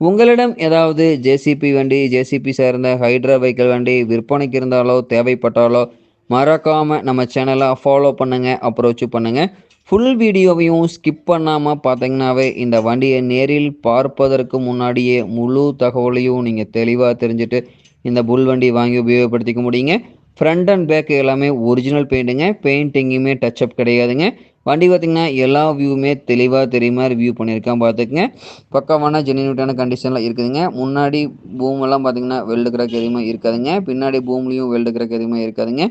உங்களிடம் ஏதாவது ஜேசிபி வண்டி ஜேசிபி சேர்ந்த ஹைட்ரா வெஹிக்கிள் வண்டி விற்பனைக்கு இருந்தாலோ தேவைப்பட்டாலோ மறக்காமல் நம்ம சேனலை ஃபாலோ பண்ணுங்கள் அப்ரோச் பண்ணுங்கள் ஃபுல் வீடியோவையும் ஸ்கிப் பண்ணாமல் பார்த்தீங்கன்னாவே இந்த வண்டியை நேரில் பார்ப்பதற்கு முன்னாடியே முழு தகவலையும் நீங்கள் தெளிவாக தெரிஞ்சுட்டு இந்த புல் வண்டி வாங்கி உபயோகப்படுத்திக்க முடியுங்க. ஃப்ரண்ட் அண்ட் பேக் எல்லாமே ஒரிஜினல் பெயிண்ட்டுங்க பெயிண்டிங்குமே டச் டச்சப் கிடையாதுங்க. வண்டி பார்த்திங்கன்னா எல்லா வியூவுமே தெளிவாக தெரியுமா மாதிரி வியூ பண்ணியிருக்கேன் பார்த்துக்குங்க பக்கமான ஜெனியூட்டான கண்டிஷனில் இருக்குதுங்க. முன்னாடி பூமெல்லாம் பார்த்திங்கன்னா வெல்டு கிராக் எதுவுமே இருக்காதுங்க. பின்னாடி பூம்லேயும் வெல்டு கிராக் எதுவுமே இருக்காதுங்க.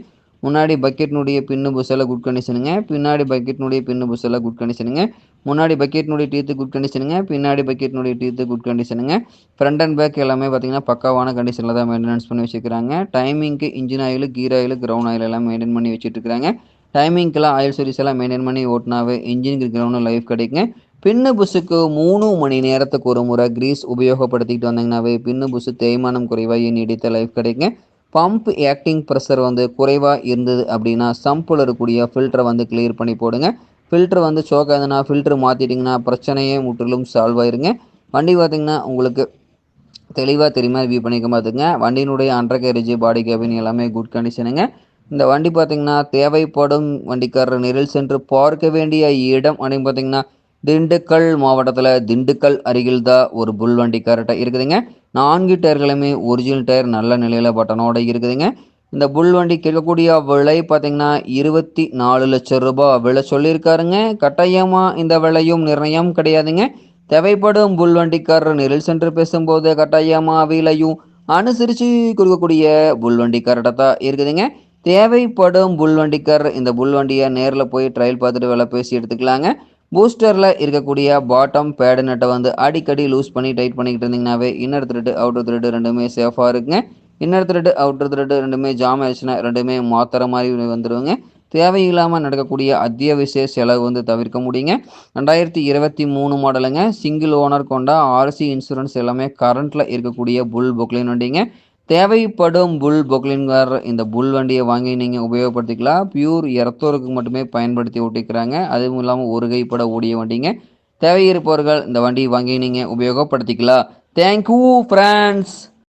முன்னாடி பக்கெட்னுடைய பின்னு புஷெல்லாம் குட் கண்டிஷனுங்க பின்னாடி பக்கெட்னுடைய பின்னு புஷெல்லாம் குட் கண்டிஷனுங்க முன்னாடி பக்கெட்னுடைய டீத்து குட் கண்டிஷனுங்க பின்னாடி பக்கெட்னுடைய டீத்து குட் கண்டிஷனுங்க ஃப்ரண்ட் அண்ட் பேக் எல்லாமே பார்த்தீங்கன்னா பக்காவான கண்டிஷனில் தான் மெயின்டெனன்ஸ் பண்ணி வச்சுக்கிறாங்க டைமிங்க்கு engine oil gear oil ground oil எல்லாம் மெயின்டைன் பண்ணி வச்சுட்டு இருக்கிறாங்க டைமிங்க்கெல்லாம் ஆயில் சர்வீஸ் எல்லாம் மெயின்டைன் பண்ணி ஓட்டினாவே இன்ஜினுக்கு இருக்கிறவனும் லைஃப் கிடைக்குங்க. பின்னு புஷுக்கு மூணு மணி நேரத்துக்கு ஒரு முறை கிரீஸ் உபயோகப்படுத்திக்கிட்டு வந்தீங்கன்னாவே பின்னு புஷு தேய்மானம் குறைவாக நீடித்த லைஃப் கிடைக்குங்க. பம்ப் ஆக்டிங் ப்ரெஷர் வந்து குறைவாக இருந்தது அப்படின்னா சம்பில் இருக்கக்கூடிய ஃபில்டரை வந்து கிளியர் பண்ணி போடுங்க. ஃபில்டர் வந்து சோக் ஆகுதுன்னா ஃபில்டர் மாற்றிட்டிங்கன்னா பிரச்சனையே முற்றிலும் சால்வ் ஆயிருங்க. வண்டி பார்த்திங்கன்னா உங்களுக்கு தெளிவாக தெரியுமா வியூ பண்ணிக்க பார்த்துங்க வண்டியினுடைய அண்டர் கேரேஜ் பாடி கேபின் எல்லாமே குட் கண்டிஷனுங்க இந்த வண்டி பார்த்திங்கன்னா தேவைப்படும் வண்டிக்காரர் நெரில் சென்று பார்க்க வேண்டிய இடம் அப்படின்னு பார்த்திங்கன்னா திண்டுக்கல் மாவட்டத்தில் திண்டுக்கல் அருகில் தான் ஒரு புல் வண்டி கரெக்டாக இருக்குதுங்க. நான்கு டயர்களுமே ஒரிஜினல் டயர் நல்ல நிலையில் பட்டனோட இருக்குதுங்க. இந்த புல் வண்டி கேட்கக்கூடிய விலை பார்த்தீங்கன்னா இருபத்தி நாலு லட்சம் ரூபாய் விலை சொல்லியிருக்காருங்க. கட்டாயமாக இந்த விலையும் நிர்ணயம் கிடையாதுங்க. தேவைப்படும் புல் வண்டிக்காரர் நெரில் சென்று பேசும்போது கட்டாயமாக விலையும் அனுசரித்து கொடுக்கக்கூடிய புல் வண்டிக்கார்ட்ட தான் இருக்குதுங்க. தேவைப்படும் புல் வண்டிக்கார் இந்த புல் வண்டியை நேரில் போய் ட்ரையல் பார்த்துட்டு வேலை பேசி எடுத்துக்கலாங்க. பூஸ்டரில் இருக்கக்கூடிய பாட்டம் பேடு நட்டை வந்து அடிக்கடி லூஸ் பண்ணி டைட் பண்ணிக்கிட்டு இருந்தீங்கன்னாவே இன்னர் த்ரெட்டு அவுட்டர் த்ரெட்டு ரெண்டுமே சேஃபாக இருக்குங்க. இன்னர் த்ரெட்டு அவுட்டர் த்ரெட்டு ரெண்டுமே ஜாம் ஆயிடுச்சுன்னா ரெண்டுமே மாத்திர மாதிரி வந்துடுவோங்க தேவையில்லாமல் நடக்கக்கூடிய அத்தியாவசிய செலவு வந்து தவிர்க்க முடியுங்க. ரெண்டாயிரத்தி இருபத்தி மூணு மாடலுங்க சிங்கிள் ஓனர் கொண்ட ஆர்சி இன்சூரன்ஸ் எல்லாமே கரண்ட்டில் இருக்கக்கூடிய புல் பொக்லின் வண்டிங்க தேவைப்படும் புல் பொக்லின்கார் இந்த புல் வண்டியை வாங்கி நீங்கள் உபயோகப்படுத்திக்கலாம். பியூர் இரத்தோருக்கு மட்டுமே பயன்படுத்தி ஓட்டிக்கிறாங்க. அதுவும் இல்லாமல் ஒரு கைப்பட ஓடிய வண்டிங்க. தேவை இருப்பவர்கள் இந்த வண்டியை வாங்கி நீங்கள் உபயோகப்படுத்திக்கலாம். Thank you France